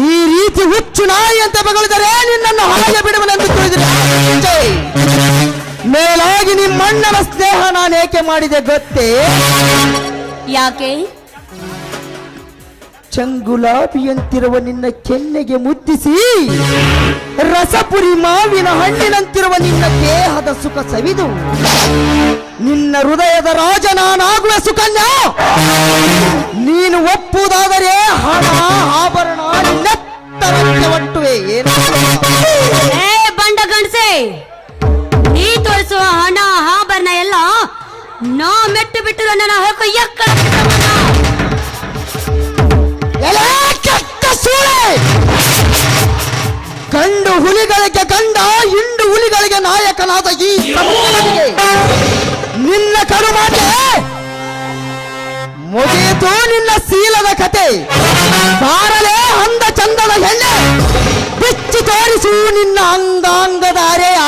ಈ ರೀತಿ ಹುಚ್ಚು ನಾಯಿ ಅಂತ ಬಗಳಿದರೆ ನಿನ್ನನ್ನು ಹಾಗೆ ಬಿಡುವನೆಂದು ತಿಳಿದರೆ ಮೇಲಾಗಿ ನಿಮ್ಮಣ್ಣನ ಸ್ನೇಹ ನಾನು ಏಕೆ ಮಾಡಿದೆ ಗೊತ್ತೇ? ಯಾಕೆ? ಚಂಗುಲಾಬಿಯಂತಿರುವ ನಿನ್ನ ಕೆನ್ನೆಗೆ ಮುದ್ದಿಸಿ. ರಸಪುರಿ ಮಾವಿನ ಹಣ್ಣಿನಂತಿರುವ ನಿನ್ನ ದೇಹದ ಸುಖ ಸವಿದು. ನಿನ್ನ ಹೃದಯದ ರಾಜ ನಾನಾಗುವ ಸುಕನ್ಯಾ. ನೀನು ಒಪ್ಪುವುದಾದರೆ ಹಣ, ಆಭರಣ ಒಟ್ಟುವೆ. ಬಂಡ ಗಣಸೆ ನೀ ತೋರಿಸುವ ಹಣ, ಆಭರಣ ಎಲ್ಲ ನಾ ಮೆಟ್ಟು ಬಿಟ್ಟು ನನ್ನ ಹೊಕ್ಕ ಎಕ್ಕಡ ಎಲೆ ಕೆಟ್ಟ ಸೂಳೆ ಗಂಡು ಹುಲಿಗಳಿಗೆ ಗಂಡ, ಹಿಂಡು ಹುಲಿಗಳಿಗೆ ನಾಯಕನಾದ ಈ ನಿನ್ನ ಕರುಮಾತೆ ಮುಗಿಯಿತು ನಿನ್ನ ಸೀಲದ ಕತೆ. ಬಾರಲೇ ಅಂದ ಚಂದದ ಹೆಣ್ಣೆ, ಬಿಚ್ಚಿ ತೋರಿಸು ನಿನ್ನ ಅಂಗಾಂಗದ ಅರೆಯ.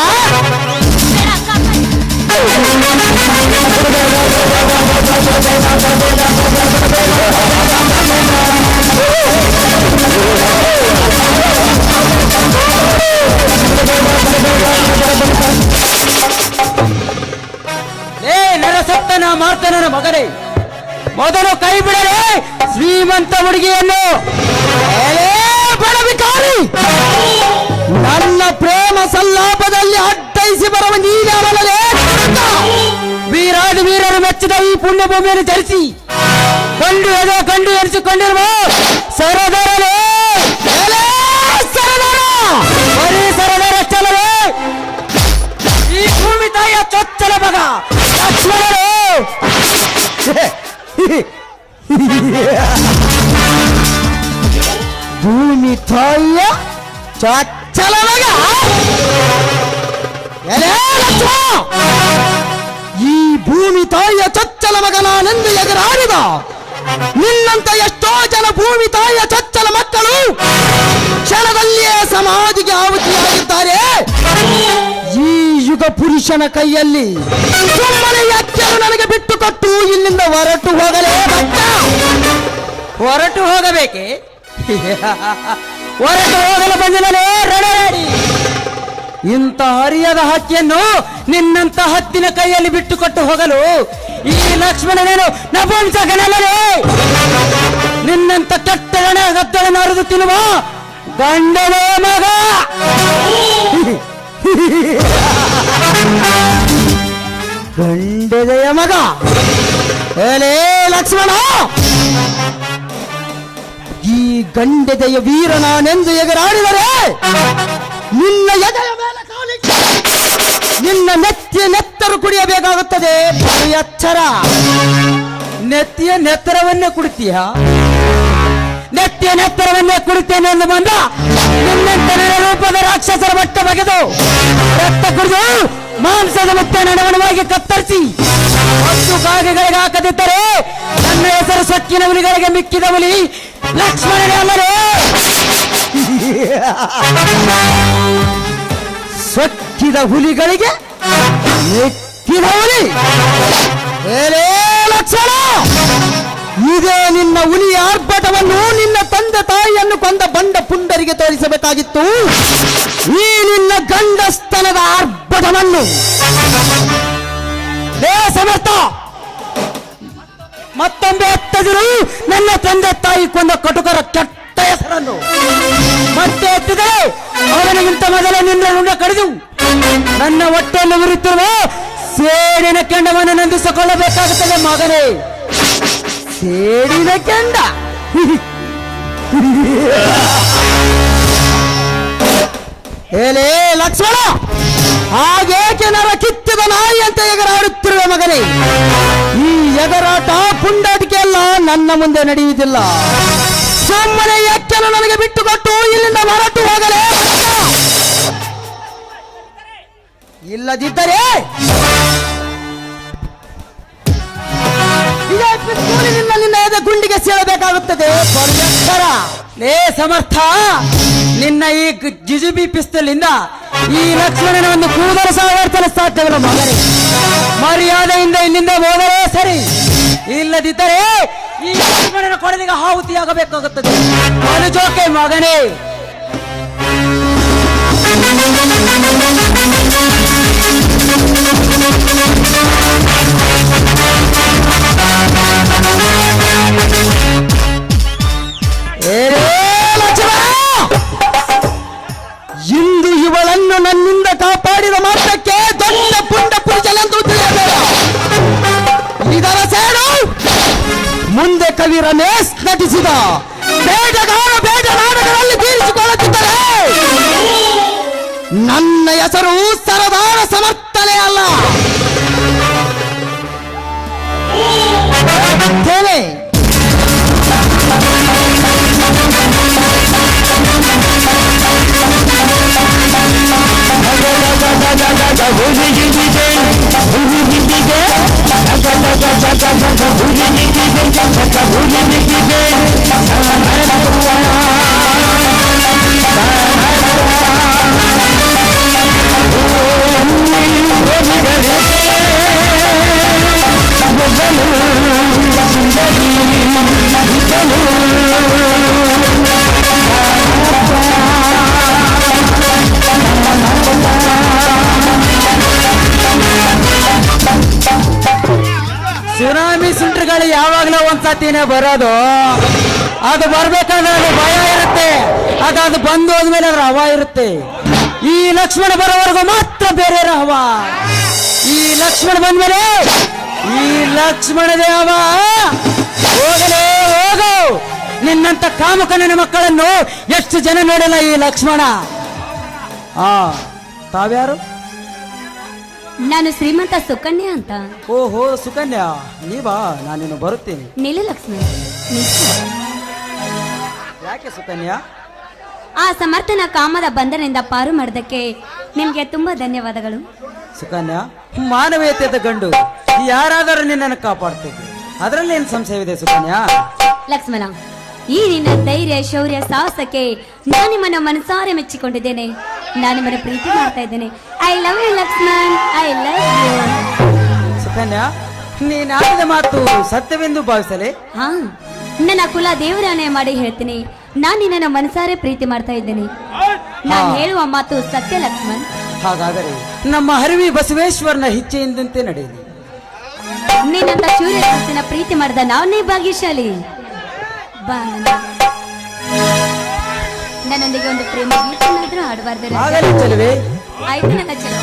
ಮಗನೇ, ಮೊದಲು ಕೈ ಬಿಡಲೇ ಶ್ರೀಮಂತ ಹುಡುಗಿಯನ್ನು ನನ್ನ ಪ್ರೇಮ ಸಲ್ಲಾಪದಲ್ಲಿ ಅಡ್ಡೈಸಿ ಬರುವ ನೀನವನಲೇ ವೀರಾದಿ ವೀರರು ಮೆಚ್ಚಿದ ಈ ಪುಣ್ಯ ಭೂಮಿಯನ್ನು ಧರಿಸಿ ಕಂಡು ಎದೆ ಕಂಡು ಎನಿಸಿಕೊಂಡಿರುವ ಸರದರಲೇ ಸರದರ! ಬರೀ ಸರದಾರ ಚಲವೇ ಈ ಭೂಮಿ ತಾಯಿಯ ಚೊಚ್ಚಲ ಮಗ ಲಕ್ಷ್ಮಣರು ಭೂಮಿ ತಾಯಿಯ ಚಚ್ಚಲ ಮಗ ಎಲೇ ಈ ಭೂಮಿ ತಾಯಿಯ ಚಚ್ಚಲ ಮಗ ನಾನೆಂದು ಎದುರಾಡಿದ ನಿನ್ನಂತ ಎಷ್ಟೋ ಜನ ಭೂಮಿ ತಾಯಿಯ ಚಚ್ಚಲ ಮಕ್ಕಳು ಕ್ಷಣದಲ್ಲಿಯೇ ಸಮಾಧಿಗೆ ಆಹುತಿಯಾಗಿದ್ದಾರೆ. ಯುಗ ಪುರುಷನ ಕೈಯಲ್ಲಿ ಸುಮ್ಮನೆ ಎಚ್ಚರು ನನಗೆ ಬಿಟ್ಟು ಕೊಟ್ಟು ಇಲ್ಲಿಂದ ಹೊರಟು ಹೋಗಲೇ ಹೊರಟು ಹೋಗಬೇಕೆ? ಹೊರಟು ಹೋಗಲು ಬಂದಿರಲೇ ರಣರಾಡಿ ಇಂಥ ಅರಿಯದ ಹಕ್ಕಿಯನ್ನು ನಿನ್ನಂತ ಹತ್ತಿನ ಕೈಯಲ್ಲಿ ಬಿಟ್ಟುಕೊಟ್ಟು ಹೋಗಲು ಈ ಲಕ್ಷ್ಮಣನೇನು ನಪುಂಸಕನಲ್ಲವೇ? ನಿನ್ನಂತ ಕೆಟ್ಟ ಗಣ ಗದ್ದಳನ್ನು ಅರಿದು ತಿನ್ನುವ ಗಂಡನೇ ಮಗ. ಗಂಡದೆಯ ಮಗ. ಏಲೇ ಲಕ್ಷ್ಮಣ. ಈ ಗಂಡೆದೆಯ ವೀರ ನಾನೆಂದು ಎಗರಾಡಿದರೆ, ನಿನ್ನ ಎದೆಯ ಮೇಲೆ ನಿನ್ನ ನೆತ್ತಿಯ ನೆತ್ತರು ಕುಡಿಯಬೇಕಾಗುತ್ತದೆ. ಎಚ್ಚರ ನೆತ್ತಿಯ ನೆತ್ತರವನ್ನೇ ಕುಡಿತೀಯ? ನೆತ್ತಿಯ ನೆತ್ತರವನ್ನೇ ಕುಡಿತೇನೆ ಎಂದು ಬಂದ ನಿನ್ನೆ ರೂಪದ ರಾಕ್ಷಸರ ಬಟ್ಟ ಬಗೆದು ರಕ್ತ ಕುಡಿದು ಮಾಂಸದ ಮುಕ್ತ ನಡವಣವಾಗಿ ಕತ್ತರಿಸಿ. ಹತ್ತು ಕಾಗೆಗಳಿಗೆ ಹಾಕದಿದ್ದರೆ ನನ್ನ ಹೆಸರು ಸೊಕ್ಕಿನ ಹುಲಿಗಳಿಗೆ ಮಿಕ್ಕಿದ ಹುಲಿ ಲಕ್ಷ್ಮಣನೇ ಅಲ್ಲರು ಸೊಕ್ಕಿದ ಹುಲಿಗಳಿಗೆ ಮಿಕ್ಕಿದ ಹುಲಿ. ಲಕ್ಷ್ಮಣ, ಇದೇ ನಿನ್ನ ಹುಲಿ ಆರ್ಭಟವನ್ನು ನಿನ್ನ ತಂದೆ ತಾಯಿಯನ್ನು ಕೊಂದ ಬಂಡ ಪುಂಡರಿಗೆ ತೋರಿಸಬೇಕಾಗಿತ್ತು. ಲೇ ಸಮರ್ಥ ಮತ್ತೊಂದು ಎತ್ತದಿರು. ನನ್ನ ತಂದೆ ತಾಯಿ ಕೊಂದ ಕಟುಕರ ಕೆಟ್ಟ ಹೆಸರನ್ನು. ಮತ್ತೆ ಎತ್ತಿದರೆ ಅವನಿಗಿಂತ ಮೊದಲೇ ನಿನ್ನ ಋಣ ಕಡಿದು ನನ್ನ ಹೊಟ್ಟೆಯನ್ನು ಉರಿತಿರುವ ಸೇಡಿನ ಕೆಂಡವನ್ನು ನಂದಿಸಿಕೊಳ್ಳಬೇಕಾಗುತ್ತದೆ ಮಗನೇ. ಸೇಡಿನ ಕೆಂಡ. ಏಲೇ ಲಕ್ಷ್ಮಣ. ಹಾಗೇಕೆ ನರ ಕಿತ್ತದ ನಾಯಿ ಅಂತ ಎಗರಾಡುತ್ತಿರುವ ಮಗನೇ, ಈ ಎಗರಾಟ ಪುಂಡಾಟಿಕೆ ಎಲ್ಲ ನನ್ನ ಮುಂದೆ ನಡೆಯುವುದಿಲ್ಲ. ಸುಮ್ಮನೆ ಎಚ್ಚನ ನನಗೆ ಬಿಟ್ಟುಕೊಟ್ಟು ಇಲ್ಲಿಂದ ಹೊರಟು ಹೋಗಲೇ ಇಲ್ಲದಿದ್ದರೆ ಎದೆ ಗುಂಡಿಗೆ ಸೇರಬೇಕಾಗುತ್ತದೆ ಪರ್ಯಂತರ ಲೇ ಸಮರ್ಥ, ನಿನ್ನ ಈ ಜಿಜುಬಿ ಪಿಸ್ತಲಿಂದ ಈ ಲಕ್ಷ್ಮಣನ ಒಂದು ಕೂದಲು ಸಾವರ್ತನ ಸಾಧ್ಯವಿಲ್ಲ ಮಗನೇ. ಮರ್ಯಾದೆಯಿಂದ ಇಲ್ಲಿಂದ ಹೋದರೆ ಸರಿ. ಇಲ್ಲದಿದ್ದರೆ ಈ ಲಕ್ಷ್ಮಣನ ಕೊಡಲಿಗೆ ಆಹುತಿಯಾಗಬೇಕಾಗುತ್ತದೆ. ಮನುಜೋಕೆ ಮಗನೇ ಕವಿ ರಮೇಶ್ ನಟಿಸಿದ ಬೇಟಗಾರ ಬೇಟ ನಾಟಕಗಳಲ್ಲಿ ತೀರಿಸಿಕೊಳ್ಳುತ್ತಿದ್ದರೆ ನನ್ನ ಹೆಸರು ಸರದಾರ ಸಮರ್ಥನೆ ಅಲ್ಲ. ಒಂದ್ಸತಿನೇ ಬರೋದು. ಅದು ಬರ್ಬೇಕಾದ್ರೆ ಅದು ಭಯ ಇರುತ್ತೆ. ಅದು ಅದು ಬಂದು ಹೋದ್ಮೇಲೆ ಅದ್ರ ಹವಾ ಇರುತ್ತೆ. ಈ ಲಕ್ಷ್ಮಣ ಬರೋವರೆಗೂ ಮಾತ್ರ ಬೇರೆ ಹವ ಈ ಲಕ್ಷ್ಮಣ ಬಂದ್ಮೇಲೆ ಈ ಲಕ್ಷ್ಮಣದೇ ಹವ ಹೋಗಲೇ ಹೋಗು. ನಿನ್ನಂತ ಕಾಮಕನ ಮಕ್ಕಳನ್ನು ಎಷ್ಟು ಜನ ನೋಡಲ್ಲ ಈ ಲಕ್ಷ್ಮಣ? ಆ, ತಾವ್ಯಾರು? ನಾನು ಶ್ರೀಮಂತ ಸುಕನ್ಯಾ ಅಂತ. ಓಹೋ ಸುಕನ್ಯಾ ನೀವಾ ನಾನೇನು ಬರುತ್ತೇನೆ. ನಿಲ್ಲ ಲಕ್ಷ್ಮಣ ನಿಲ್ಸು. ಯಾಕೆ ಸುಕನ್ಯಾ? ಆ ಸಮರ್ಥನ ಕಾಮದ ಬಂಧನದಿಂದ ಪಾರು ಮಾಡಿದಕ್ಕೆ ನಿಮಗೆ ತುಂಬಾ ಧನ್ಯವಾದಗಳು. ಸುಕನ್ಯಾ ಮಾನವೀಯತೆಯ ಗಂಡು. ಯಾರಾದರೂ ನಿನ್ನನ್ನು ಕಾಪಾಡ್ತಿದ್ರು. ಅದರಲ್ಲಿ ಏನು ಸಂಶಯವಿದೆ ಸುಕನ್ಯಾ? ಲಕ್ಷ್ಮಣ ಈ ನಿನ್ನ ಧೈರ್ಯ ಶೌರ್ಯ ಸಾಹಸಕ್ಕೆ ನಾನು ನಿಮ್ಮನ್ನು ಮನಸಾರೆ ಮೆಚ್ಚಿಕೊಂಡಿದ್ದೇನೆ. ನಾನು ನಿಮ್ಮನ್ನು ಪ್ರೀತಿ ಮಾಡ್ತಾ ಇದ್ದೇನೆ. I love you Lakshman I love you Sukanya ನೀನಾಡಿದ ಮಾತು ಸತ್ಯವೆಂದು ಭಾವಿಸಲೇ? ಹಾ ನನ್ನ ಕುಲ ದೇವರಾಣೆ ಮಾಡಿ ಹೇಳ್ತೀನಿ. ನಾನು ನಿನ್ನನ್ನು ಮನಸಾರೆ ಪ್ರೀತಿ ಮಾಡ್ತಾ ಇದ್ದೇನೆ. ನಾನು ಹೇಳುವ ಮಾತು ಸತ್ಯ ಲಕ್ಷ್ಮಣ್ ಹಾಗಾದರೆ ನಮ್ಮ ಹರಿವಿ ಬಸವೇಶ್ವರನ ಇಚ್ಛೆಯಿಂದಂತೆ ನಡೆಯಲಿ ನಿನ್ನಂತ ಸೂರ್ಯ ಪ್ರೀತಿ ಮಾಡಿದ ನಾನೇ ಭಾಗ್ಯಶಾಲಿ. ಬಾ. ನನ್ನ- ನನ್ನೊಂದಿಗೆ ಒಂದು ಪ್ರೇಮ ಗೀತನಾದ್ರೂ ಆಡಬಾರ್ದು ರಾಜ? ಆಗಲಿ ಚೆಲುವೆ ಆಯ್ತು ನನ್ನ ಚೆಲುವ